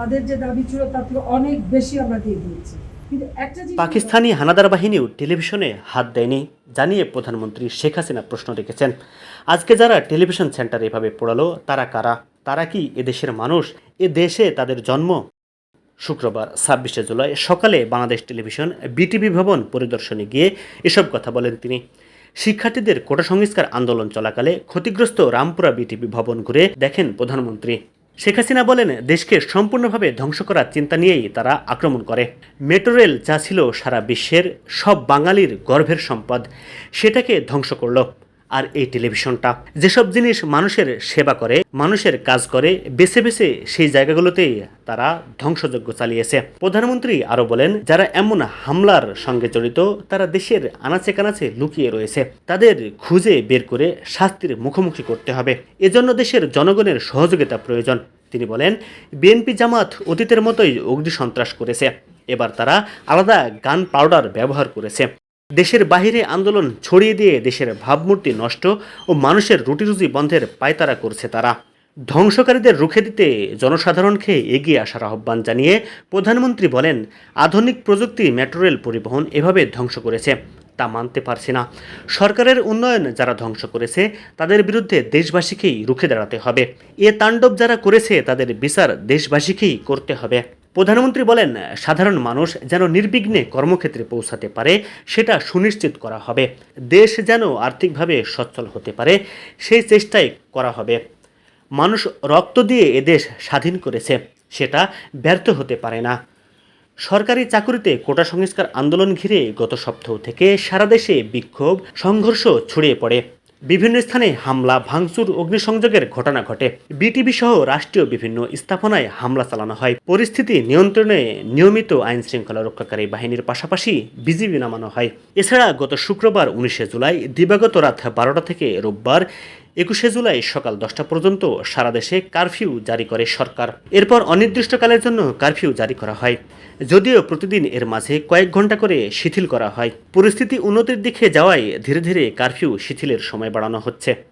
তাদের যে দাবি ছিল তার থেকে অনেক বেশি আমরা দিয়ে দিয়েছি। পাকিস্তানি হানাদার বাহিনীও টেলিভিশনে হাত দেয়নি, জানিয়ে প্রধানমন্ত্রী শেখ হাসিনা প্রশ্ন রেখেছেন। আজকে যারা টেলিভিশন সেন্টার এভাবে পড়ালো, তারা কারা? তারা কি এদেশের মানুষ? এ দেশে তাদের জন্ম? শুক্রবার, ছাব্বিশে জুলাই সকালে বাংলাদেশ টেলিভিশন, বিটিভি ভবন পরিদর্শনে গিয়ে এসব কথা বলেন তিনি। শিক্ষার্থীদের কোটা সংস্কার আন্দোলন চলাকালে ক্ষতিগ্রস্ত রামপুরা বিটিভি ভবন ঘুরে দেখেন প্রধানমন্ত্রী। শেখ হাসিনা বলেন, দেশকে সম্পূর্ণভাবে ধ্বংস করার চিন্তা নিয়েই তারা আক্রমণ করে। মেট্রো রেল যা ছিল সারা বিশ্বের সব বাঙালির গর্ভের সম্পদ, সেটাকে ধ্বংস করল। আর এই টেলিভিশনটা। যেসব জিনিস মানুষের সেবা করে, মানুষের কাজ করে, বেছে বেছে সেই জায়গাগুলোতেই তারা ধ্বংসযজ্ঞ চালিয়েছে। প্রধানমন্ত্রী আরও বলেন, যারা এমন হামলার সঙ্গে জড়িত, তারা দেশের আনাচে কানাচে লুকিয়ে রয়েছে। তাদের খুঁজে বের করে শাস্তির মুখোমুখি করতে হবে। এজন্য দেশের জনগণের সহযোগিতা প্রয়োজন। তিনি বলেন, বিএনপি জামাত অতীতের মতোই অগ্নি সন্ত্রাস করেছে। এবার তারা আলাদা গান পাউডার ব্যবহার করেছে। দেশের বাহিরে আন্দোলন ছড়িয়ে দিয়ে দেশের ভাবমূর্তি নষ্ট ও মানুষের রুটিরুজি বন্ধের পায়তারা করছে তারা। ধ্বংসকারীদের রুখে দিতে জনসাধারণকে এগিয়ে আসার আহ্বান জানিয়ে প্রধানমন্ত্রী বলেন, আধুনিক প্রযুক্তি মেট্রো রেল পরিবহন এভাবে ধ্বংস করেছে, তা মানতে পারছি না। সরকারের উন্নয়ন যারা ধ্বংস করেছে, তাদের বিরুদ্ধে দেশবাসীকেই রুখে দাঁড়াতে হবে। এ তাণ্ডব যারা করেছে, তাদের বিচার দেশবাসীকেই করতে হবে। প্রধানমন্ত্রী বলেন, সাধারণ মানুষ যেন নির্বিঘ্নে কর্মক্ষেত্রে পৌঁছাতে পারে, সেটা সুনিশ্চিত করা হবে। দেশ যেন আর্থিকভাবে সচ্ছল হতে পারে, সেই চেষ্টাই করা হবে। মানুষ রক্ত দিয়ে এদেশ স্বাধীন করেছে, সেটা ব্যর্থ হতে পারে না। সরকারি চাকুরিতে কোটা সংস্কার আন্দোলন ঘিরে গত সপ্তাহ থেকে সারা দেশে বিক্ষোভ, সংঘর্ষ ছড়িয়ে পড়ে। বিভিন্ন স্থানে হামলা, ভাঙচুর, অগ্নিসংযোগের ঘটনা ঘটে। বিটিভি সহ রাষ্ট্রীয় বিভিন্ন স্থাপনায় হামলা চালানো হয়। পরিস্থিতি নিয়ন্ত্রণে নিয়মিত আইন শৃঙ্খলা রক্ষাকারী বাহিনীর পাশাপাশি বিজিবি নামানো হয়। এছাড়া গত শুক্রবার উনিশে জুলাই, দিবাগত রাত বারোটা থেকে রোববার একুশে জুলাই সকাল দশটা পর্যন্ত সারা দেশে কারফিউ জারি করে সরকার। এরপর অনির্দিষ্টকালের জন্য কারফিউ জারি করা হয়। যদিও প্রতিদিন এর মাঝে কয়েক ঘণ্টা করে শিথিল করা হয়। পরিস্থিতি উন্নতির দিকে যাওয়ায় ধীরে ধীরে কারফিউ শিথিলের সময় বাড়ানো হচ্ছে।